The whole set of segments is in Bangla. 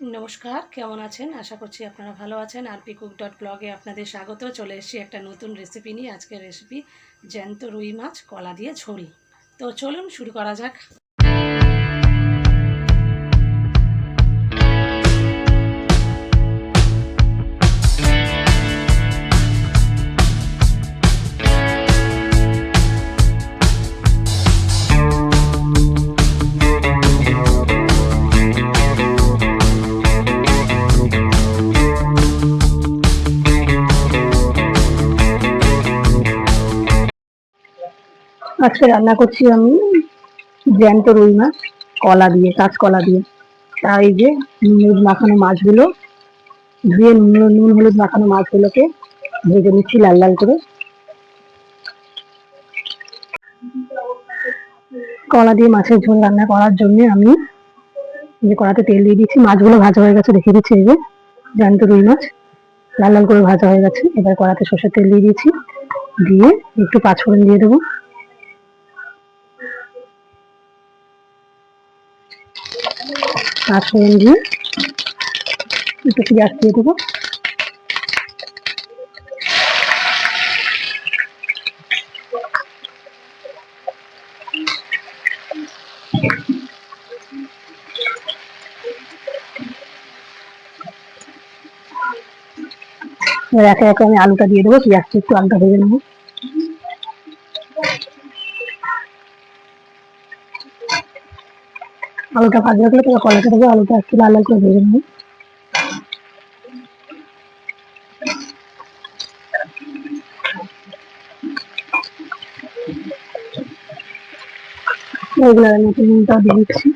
নমস্কার, কেমন আছেন? আশা করছি আপনারা ভালো আছেন। আরপি কুক ডট ব্লগে আপনাদের স্বাগত। চলে এসেছি একটা নতুন রেসিপি নিয়ে। আজকের রেসিপি জ্যান্ত রুই মাছ, কলা দিয়ে ঝোল। তো চলুন শুরু করা যাক। আজকে রান্না করছি আমি জ্যান্ত রুই মাছ, কলা দিয়ে, কাঁচকলা দিয়ে। তাই যে নুন মাখানো মাছগুলো, ধুয়ে নুন নুন হলুদ মাখানো মাছগুলোকে ভেজে নিচ্ছি লাল লাল করে। কলা দিয়ে মাছের ঝোল রান্না করার জন্য আমি যে কড়াতে তেল দিয়ে দিচ্ছি মাছগুলো ভাজা হয়ে গেছে রেখে দিচ্ছি এই যে জ্যান্ত রুই মাছ। লাল লাল করে ভাজা হয়ে গেছে, এবার কড়াতে সর্ষের তেল দিয়ে দিয়েছি, দিয়ে একটু পাঁচফোড়ন দিয়ে দেবো। পাঁচফোড়ন দিয়ে একটু পেঁয়াজ দিয়ে দেবো। একে একে আমি আলুটা দিয়ে দেবো, পেঁয়াজটা একটু আলুটা ভেজে নেব আলুটা ভাজা রাখলে তবে কলাটা দেবো আলুটা একটু লাল লাল করে ভেজে নেব। এগুলো দিয়ে দিচ্ছি।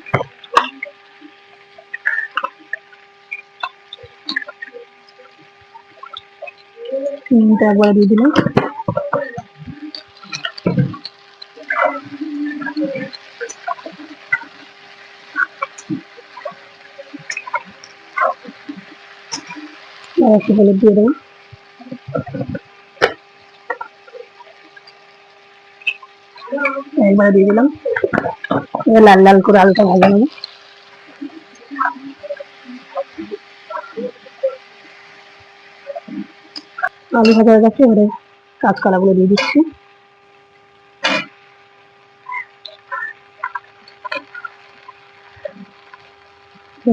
নুনটা একবার দিয়ে দিলাম। আর একটু হলুদ দিয়ে দেবো একবার দিয়ে দিলাম। লাল লাল করে আলুটা ভাজা নেব আলু ভাজা হয়ে গেছে, এবারে কাঁচকলাগুলো দিয়ে দিচ্ছি।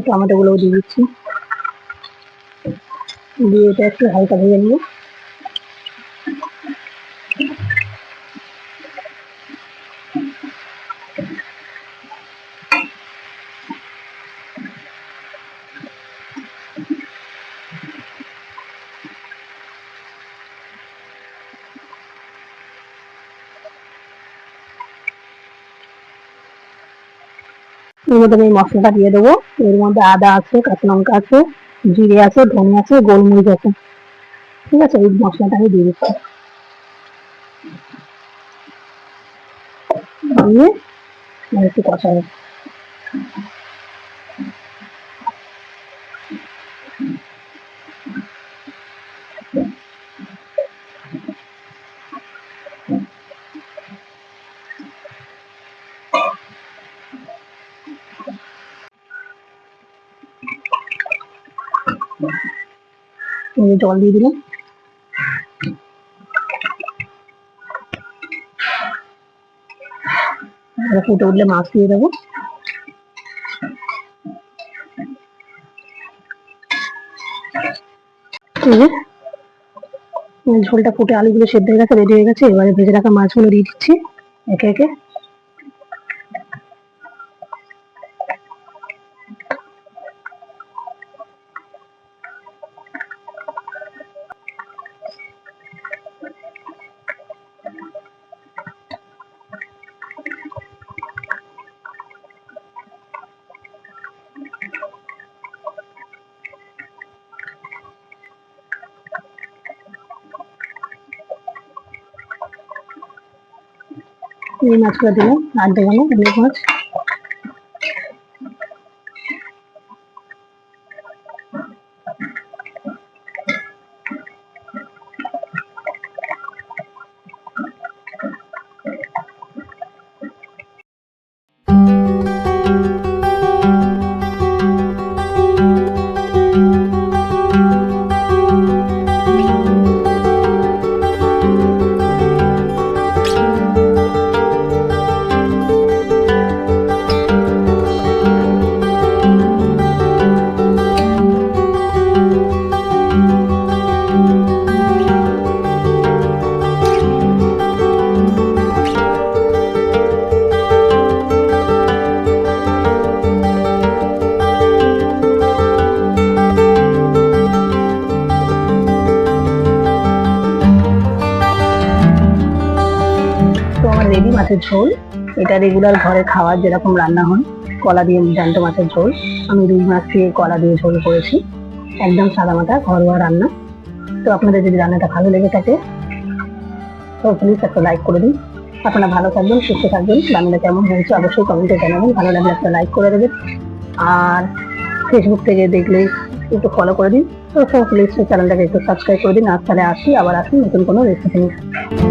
টমেটো গুলোও দিয়ে দিচ্ছি। দিয়ে এটা একটু হালকা ভেজে নিয়ে এর মধ্যে আমি মশলাটা দিয়ে দেবো। এর মধ্যে আদা আছে কাঁচা লঙ্কা আছে জিরে আছে, ধনে আছে, গোলমরিচ আছে। ঠিক আছে, এই মশলাটা আমি দিয়ে দিচ্ছি। দিয়ে একটু কষাবো। জল দিয়ে দিলাম ফুটে উঠলে মাছ দিয়ে দেবো। ঝোলটা ফুটে আলুগুলো সেদ্ধ হয়ে গেছে রেডি হয়ে গেছে। এবারে ভেজে রাখা মাছগুলো দিয়ে দিচ্ছি একে একে। এই মাছগুলো দিলাম আর অনেক মাছ মাছের ঝোল। এটা রেগুলার ঘরে খাওয়ার যেরকম রান্না হয়, কলা দিয়ে জ্যান্ত মাছের ঝোল। আমি রুই মাছ দিয়ে কলা দিয়ে ঝোল করেছি। একদম সাদামাটা ঘরোয়া রান্না। তো আপনাদের যদি রান্নাটা ভালো লেগে থাকে, তো প্লিজ একটা লাইক করে দিন। আপনারা ভালো থাকবেন, সুস্থ থাকবেন। রান্নাটা কেমন হয়েছে অবশ্যই কমেন্টে জানাবেন। ভালো লাগলে একটা লাইক করে দেবেন। আর ফেসবুক থেকে দেখলে একটু ফলো করে দিন। তো সব প্লিজ চ্যানেলটাকে একটু সাবস্ক্রাইব করে দিন। আর তাহলে আসি, আবার আসি নতুন কোনো রেসিপি নিয়ে।